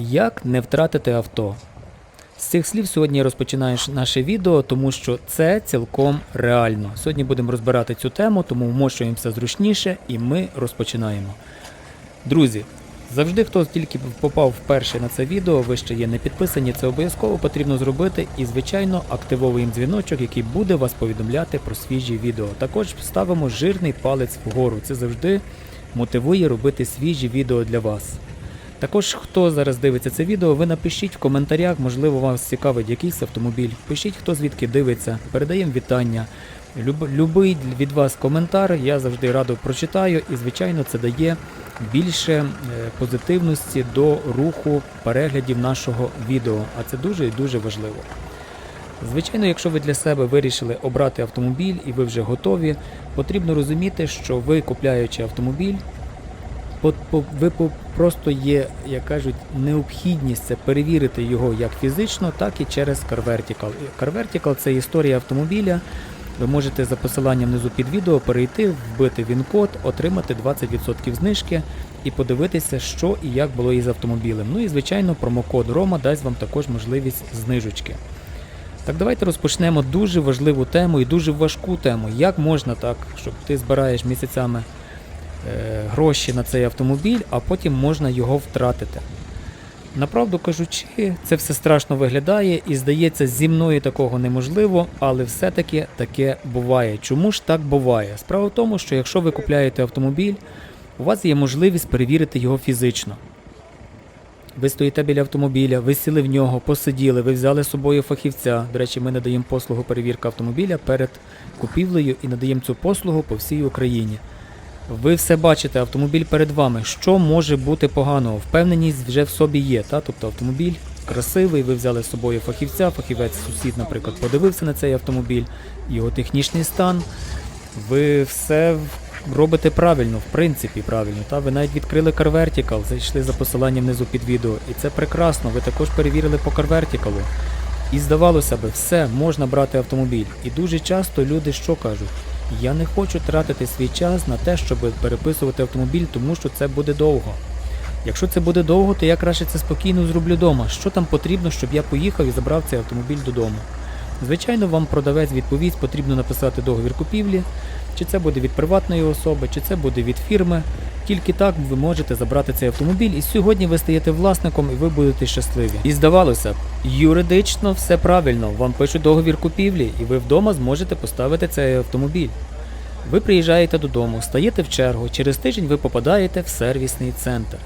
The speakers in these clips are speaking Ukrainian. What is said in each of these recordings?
Як не втратити авто? З цих слів сьогодні я розпочинаю ш- наше відео, тому що це цілком реально. Сьогодні будемо розбирати цю тему, тому вмощуємося зручніше і ми розпочинаємо. Друзі, завжди хто тільки попав вперше на це відео, ви ще є не підписані, це обов'язково потрібно зробити і, звичайно, активовуємо дзвіночок, який буде вас повідомляти про свіжі відео. Також ставимо жирний палець вгору. Це завжди мотивує робити свіжі відео для вас. Також, хто зараз дивиться це відео, ви напишіть в коментарях, можливо, вас цікавить якийсь автомобіль. Пишіть, хто звідки дивиться, передаємо вітання. Люб, любий від вас коментар я завжди радо прочитаю, і, звичайно, це дає більше е, позитивності до руху переглядів нашого відео. А це дуже і дуже важливо. Звичайно, якщо ви для себе вирішили обрати автомобіль і ви вже готові, потрібно розуміти, що ви купляючи автомобіль, ви просто є, як кажуть, необхідність це перевірити його як фізично, так і через CarVertical. CarVertical – це історія автомобіля. Ви можете за посиланням внизу під відео перейти, вбити він-код, отримати 20% знижки і подивитися, що і як було із автомобілем. Ну і звичайно, промокод Рома дасть вам також можливість знижечки. Так давайте розпочнемо дуже важливу тему і дуже важку тему. Як можна так, щоб ти збираєш місяцями гроші на цей автомобіль, а потім можна його втратити. Направду кажучи, це все страшно виглядає і здається, зі мною такого неможливо, але все-таки таке буває. Чому ж так буває? Справа в тому, що якщо ви купляєте автомобіль, у вас є можливість перевірити його фізично. Ви стоїте біля автомобіля, ви сіли в нього, посиділи, ви взяли з собою фахівця. До речі, ми надаємо послугу перевірки автомобіля перед купівлею і надаємо цю послугу по всій Україні. Ви все бачите, автомобіль перед вами. Що може бути поганого? Впевненість вже в собі є. Та? Тобто автомобіль красивий, ви взяли з собою фахівця, фахівець сусід, наприклад, подивився на цей автомобіль, його технічний стан. Ви все робите правильно, в принципі, правильно. Та? Ви навіть відкрили CarVertical, зайшли за посиланням внизу під відео. І це прекрасно. Ви також перевірили по CarVertical. І здавалося би, все, можна брати автомобіль. І дуже часто люди що кажуть? Я не хочу тратити свій час на те, щоб переписувати автомобіль, тому що це буде довго. Якщо це буде довго, то я краще це спокійно зроблю вдома. Що там потрібно, щоб я поїхав і забрав цей автомобіль додому? Звичайно, вам продавець відповість, потрібно написати договір купівлі, чи це буде від приватної особи, чи це буде від фірми. Тільки так ви можете забрати цей автомобіль, і сьогодні ви стаєте власником і ви будете щасливі. І здавалося б, юридично все правильно. Вам пишуть договір купівлі, і ви вдома зможете поставити цей автомобіль. Ви приїжджаєте додому, стаєте в чергу, через тиждень ви попадаєте в сервісний центр.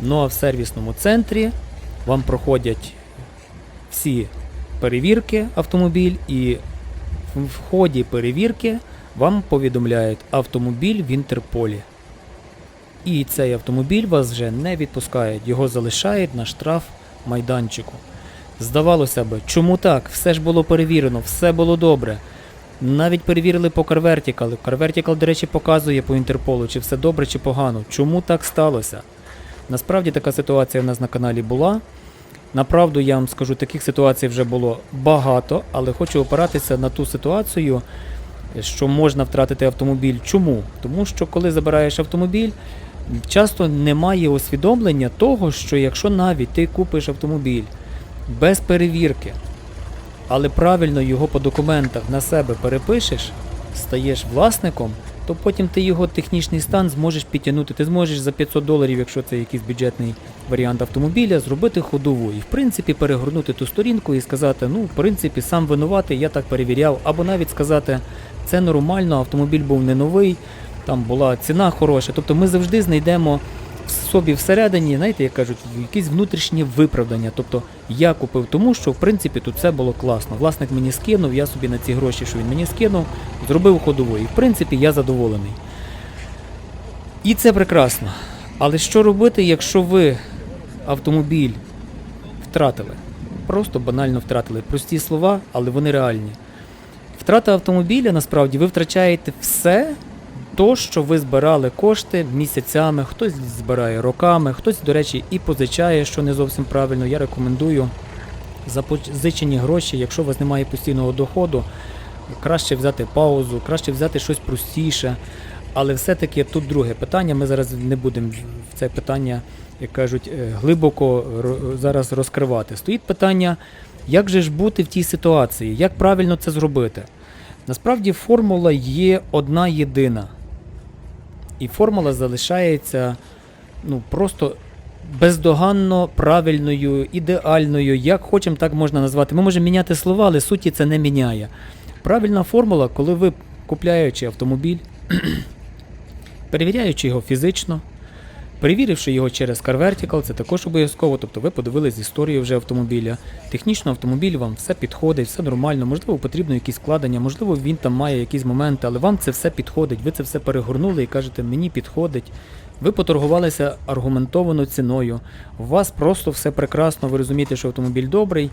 Ну а в сервісному центрі вам проходять всі перевірки автомобіль, і в ході перевірки вам повідомляють автомобіль в Інтерполі. І цей автомобіль вас вже не відпускають, його залишають на штраф майданчику. Здавалося б, чому так? Все ж було перевірено, все було добре. Навіть перевірили по CarVertical. CarVertical, до речі, показує по Інтерполу, чи все добре, чи погано. Чому так сталося? Насправді така ситуація в нас на каналі була. Направду я вам скажу, таких ситуацій вже було багато, але хочу опиратися на ту ситуацію, що можна втратити автомобіль. Чому? Тому що коли забираєш автомобіль, часто немає усвідомлення того, що якщо навіть ти купиш автомобіль без перевірки, але правильно його по документах на себе перепишеш, стаєш власником, то потім ти його технічний стан зможеш підтягнути. Ти зможеш за 500 доларів, якщо це якийсь бюджетний варіант автомобіля, зробити ходову і в принципі перегорнути ту сторінку і сказати, ну, в принципі, сам винуватий, я так перевіряв, або навіть сказати, це нормально, автомобіль був не новий, там була ціна хороша. Тобто ми завжди знайдемо в собі всередині, знаєте, як кажуть, якісь внутрішні виправдання. Тобто я купив тому, що в принципі тут все було класно. Власник мені скинув, я собі на ці гроші, що він мені скинув, зробив ходову. І в принципі я задоволений. І це прекрасно. Але що робити, якщо ви автомобіль втратили? Просто банально втратили. Прості слова, але вони реальні. Втрата автомобіля насправді ви втрачаєте все, то, що ви збирали кошти місяцями, хтось збирає роками, хтось, до речі, і позичає, що не зовсім правильно. Я рекомендую запозичені гроші, якщо у вас немає постійного доходу, краще взяти паузу, краще взяти щось простіше. Але все-таки тут друге питання. Ми зараз не будемо в це питання, як кажуть, е, глибоко зараз розкривати. Стоїть питання, як же ж бути в тій ситуації, як правильно це зробити. Насправді формула є одна єдина. І формула залишається ну, просто бездоганно правильною, ідеальною, як хочемо, так можна назвати. Ми можемо міняти слова, але суті це не міняє. Правильна формула, коли ви купляючи автомобіль, перевіряючи його фізично, перевіривши його через CarVertical, це також обов'язково. Тобто ви подивились історію вже автомобіля. Технічно автомобіль вам все підходить, все нормально, можливо, потрібно якісь складення, можливо, він там має якісь моменти, але вам це все підходить. Ви це все перегорнули і кажете, мені підходить. Ви поторгувалися аргументовано ціною. У вас просто все прекрасно, ви розумієте, що автомобіль добрий.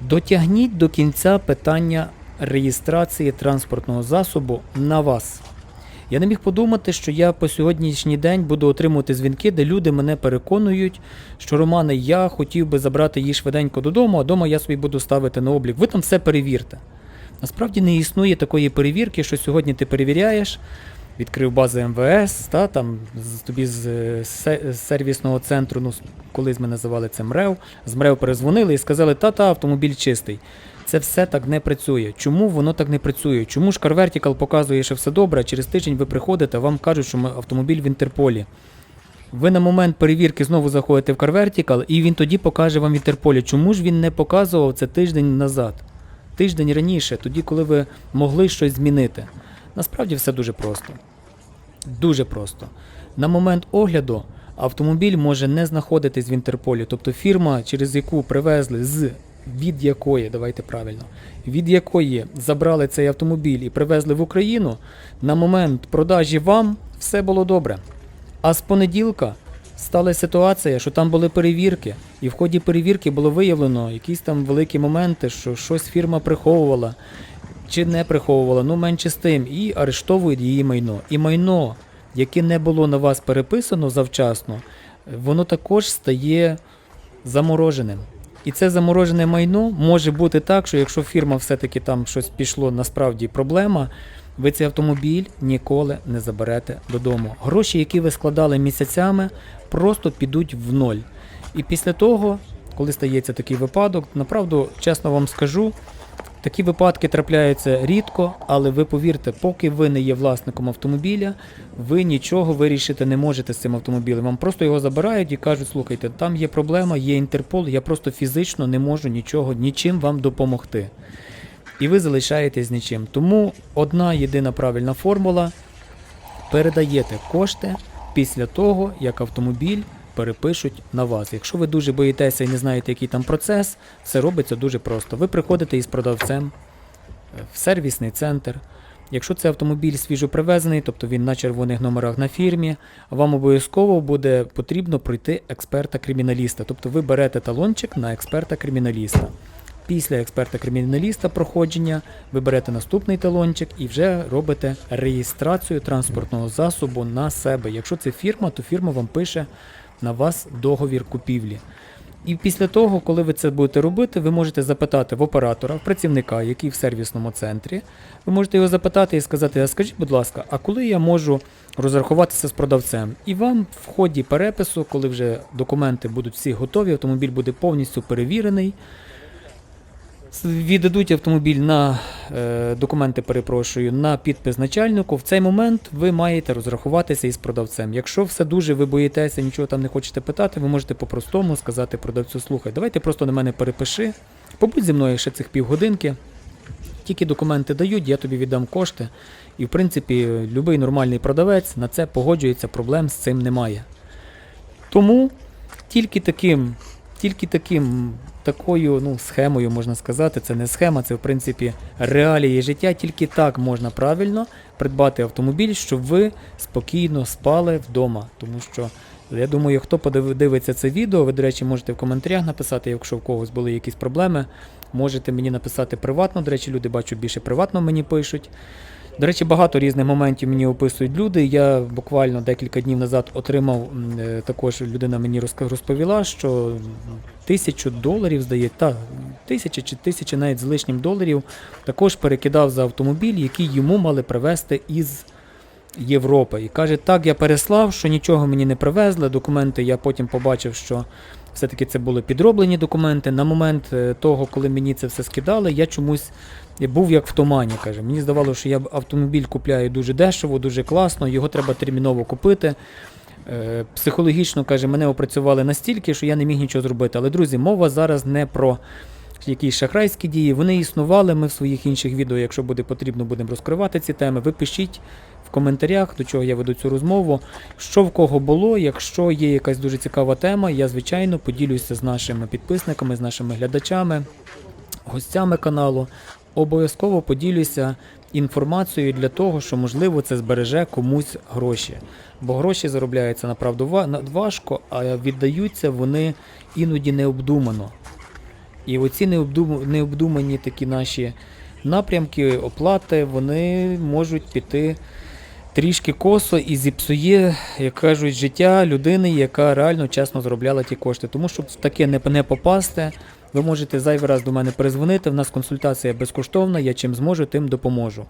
Дотягніть до кінця питання реєстрації транспортного засобу на вас. Я не міг подумати, що я по сьогоднішній день буду отримувати дзвінки, де люди мене переконують, що Романе, я хотів би забрати її швиденько додому, а вдома я собі буду ставити на облік. Ви там все перевірте. Насправді не існує такої перевірки, що сьогодні ти перевіряєш, відкрив бази МВС, та, там, тобі з, е, з сервісного центру, ну, колись ми називали це МРЕВ, з МРЕВ перезвонили і сказали, та-та, автомобіль чистий. Це все так не працює. Чому воно так не працює? Чому ж CarVertical показує, що все добре, а через тиждень ви приходите, вам кажуть, що автомобіль в Інтерполі. Ви на момент перевірки знову заходите в CarVertical, і він тоді покаже вам в Інтерполі. Чому ж він не показував це тиждень назад? Тиждень раніше, тоді, коли ви могли щось змінити. Насправді все дуже просто. Дуже просто. На момент огляду автомобіль може не знаходитись в Інтерполі, тобто фірма, через яку привезли з від якої, давайте правильно, від якої забрали цей автомобіль і привезли в Україну, на момент продажі вам все було добре. А з понеділка стала ситуація, що там були перевірки, і в ході перевірки було виявлено якісь там великі моменти, що щось фірма приховувала чи не приховувала, ну менше з тим, і арештовують її майно. І майно, яке не було на вас переписано завчасно, воно також стає замороженим. І це заморожене майно може бути так, що якщо фірма все-таки там щось пішло, насправді проблема, ви цей автомобіль ніколи не заберете додому. Гроші, які ви складали місяцями, просто підуть в ноль. І після того, коли стається такий випадок, направду, чесно вам скажу, Такі випадки трапляються рідко, але ви повірте, поки ви не є власником автомобіля, ви нічого вирішити не можете з цим автомобілем. Вам просто його забирають і кажуть, слухайте, там є проблема, є Інтерпол, я просто фізично не можу нічого, нічим вам допомогти. І ви залишаєтесь нічим. Тому одна єдина правильна формула передаєте кошти після того, як автомобіль перепишуть на вас. Якщо ви дуже боїтеся і не знаєте, який там процес, все робиться дуже просто. Ви приходите із продавцем е, в сервісний центр. Якщо це автомобіль свіжо привезений, тобто він на червоних номерах на фірмі, вам обов'язково буде потрібно пройти експерта-криміналіста. Тобто ви берете талончик на експерта-криміналіста. Після експерта-криміналіста проходження ви берете наступний талончик і вже робите реєстрацію транспортного засобу на себе. Якщо це фірма, то фірма вам пише на вас договір купівлі. І після того, коли ви це будете робити, ви можете запитати в оператора, в працівника, який в сервісному центрі. Ви можете його запитати і сказати: а скажіть, будь ласка, а коли я можу розрахуватися з продавцем? І вам в ході перепису, коли вже документи будуть всі готові, автомобіль буде повністю перевірений. Віддадуть автомобіль на е, документи, перепрошую, на підпис начальнику. В цей момент ви маєте розрахуватися із продавцем. Якщо все дуже ви боїтеся, нічого там не хочете питати, ви можете по-простому сказати продавцю: слухай, давайте просто на мене перепиши, побудь зі мною ще цих півгодинки. Тільки документи дають, я тобі віддам кошти. І в принципі, будь-який нормальний продавець на це погоджується, проблем з цим немає. Тому тільки таким, тільки таким, такою ну, схемою можна сказати, це не схема, це в принципі реалії життя. Тільки так можна правильно придбати автомобіль, щоб ви спокійно спали вдома. Тому що я думаю, хто подивиться це відео, ви, до речі, можете в коментарях написати, якщо в когось були якісь проблеми, можете мені написати приватно. До речі, люди бачу більше приватно мені пишуть. До речі, багато різних моментів мені описують люди. Я буквально декілька днів назад отримав е, також людина мені розповіла, що тисячу доларів здається, та тисяча чи тисяча навіть з лишнім доларів також перекидав за автомобіль, який йому мали привезти із Європи. І каже, так, я переслав, що нічого мені не привезли. Документи я потім побачив, що все-таки це були підроблені документи. На момент е, того, коли мені це все скидали, я чомусь був як в тумані. Каже. Мені здавалося, що я автомобіль купляю дуже дешево, дуже класно, його треба терміново купити. Е, Психологічно каже, мене опрацювали настільки, що я не міг нічого зробити. Але, друзі, мова зараз не про якісь шахрайські дії. Вони існували. Ми в своїх інших відео, якщо буде потрібно, будемо розкривати ці теми. Ви пишіть в коментарях, до чого я веду цю розмову. Що в кого було, якщо є якась дуже цікава тема, я звичайно поділюся з нашими підписниками, з нашими глядачами, гостями каналу. Обов'язково поділюся інформацією для того, що можливо це збереже комусь гроші. Бо гроші заробляються направду важко, а віддаються вони іноді необдумано. І оці необдумані такі наші напрямки, оплати, вони можуть піти трішки косо і зіпсує, як кажуть, життя людини, яка реально чесно заробляла ті кошти. Тому щоб таке не попасти, ви можете зайвий раз до мене перезвонити. В нас консультація безкоштовна, я чим зможу, тим допоможу.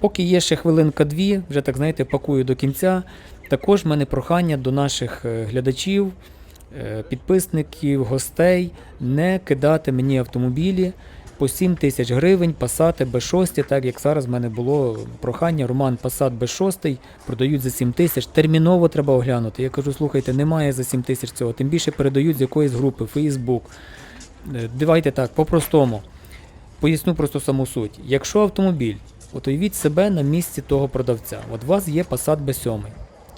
Поки є ще хвилинка-дві, вже так знаєте, пакую до кінця. Також в мене прохання до наших е, глядачів, е, підписників, гостей не кидати мені автомобілі по 7 тисяч гривень, пасати Б6, так як зараз в мене було прохання, Роман Пасат Б6 продають за 7 тисяч, терміново треба оглянути. Я кажу, слухайте, немає за 7 тисяч цього, тим більше передають з якоїсь групи, Facebook. Е, Давайте так, по-простому. Поясню просто саму суть. Якщо автомобіль, от уявіть себе на місці того продавця. От у вас є Passat B7,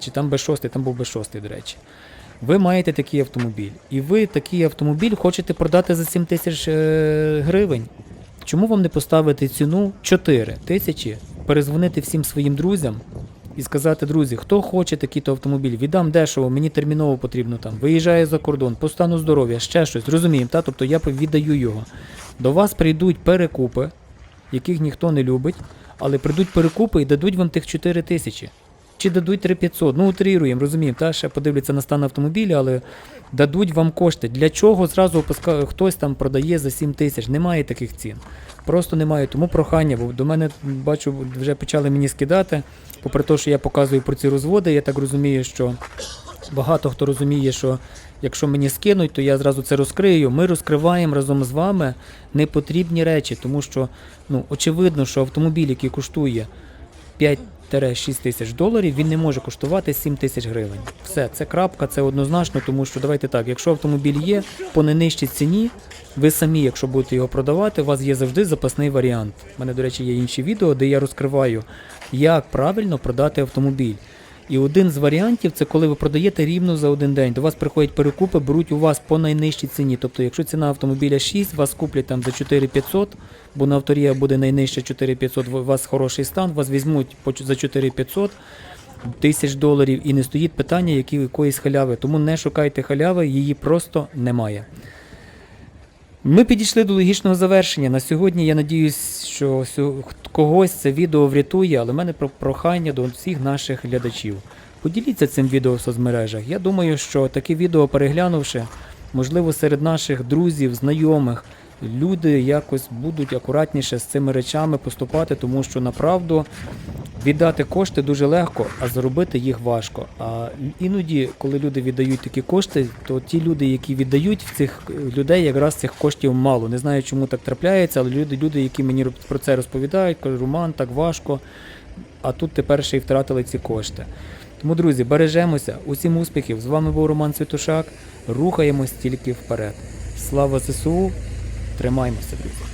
чи там B6, там був B6, до речі. Ви маєте такий автомобіль, і ви такий автомобіль хочете продати за 7 тисяч е, гривень. Чому вам не поставити ціну 4 тисячі, перезвонити всім своїм друзям і сказати, друзі, хто хоче такий-то автомобіль, віддам дешево, мені терміново потрібно там, виїжджає за кордон, по стану здоров'я, ще щось, розуміємо, та? тобто я віддаю його. До вас прийдуть перекупи, яких ніхто не любить, але прийдуть перекупи і дадуть вам тих 4 тисячі. Чи дадуть 3500, ну утріруємо, розуміємо, та ще подивляться на стан автомобіля, але дадуть вам кошти. Для чого зразу опуска- хтось там продає за 7 тисяч? Немає таких цін. Просто немає. Тому прохання, бо до мене бачу, вже почали мені скидати. Попри те, що я показую про ці розводи, я так розумію, що багато хто розуміє, що якщо мені скинуть, то я зразу це розкрию. Ми розкриваємо разом з вами непотрібні речі, тому що ну, очевидно, що автомобіль, який коштує 5-6 тисяч доларів, він не може коштувати 7 тисяч гривень. Все, це крапка, це однозначно, тому що давайте так, якщо автомобіль є по ненижчій ціні, ви самі, якщо будете його продавати, у вас є завжди запасний варіант. У мене, до речі, є інші відео, де я розкриваю, як правильно продати автомобіль. І один з варіантів це коли ви продаєте рівно за один день. До вас приходять перекупи, беруть у вас по найнижчій ціні. Тобто, якщо ціна автомобіля 6, вас куплять там за 4500, бо на авторія буде найнижче 4500, у вас хороший стан, вас візьмуть за 4500 тисяч доларів і не стоїть питання які, якоїсь халяви. Тому не шукайте халяви, її просто немає. Ми підійшли до логічного завершення. На сьогодні я надіюсь, що когось це відео врятує, але в мене про- прохання до всіх наших глядачів. Поділіться цим відео в соцмережах. Я думаю, що таке відео переглянувши, можливо, серед наших друзів, знайомих, люди якось будуть акуратніше з цими речами поступати, тому що направду віддати кошти дуже легко, а заробити їх важко. А іноді, коли люди віддають такі кошти, то ті люди, які віддають в цих людей, якраз цих коштів мало. Не знаю, чому так трапляється, але люди, люди, які мені про це розповідають, кажуть, Роман, так важко. А тут тепер ще й втратили ці кошти. Тому, друзі, бережемося. Усім успіхів. З вами був Роман Святошак. Рухаємось тільки вперед. Слава ЗСУ! Тримаймося, друзі!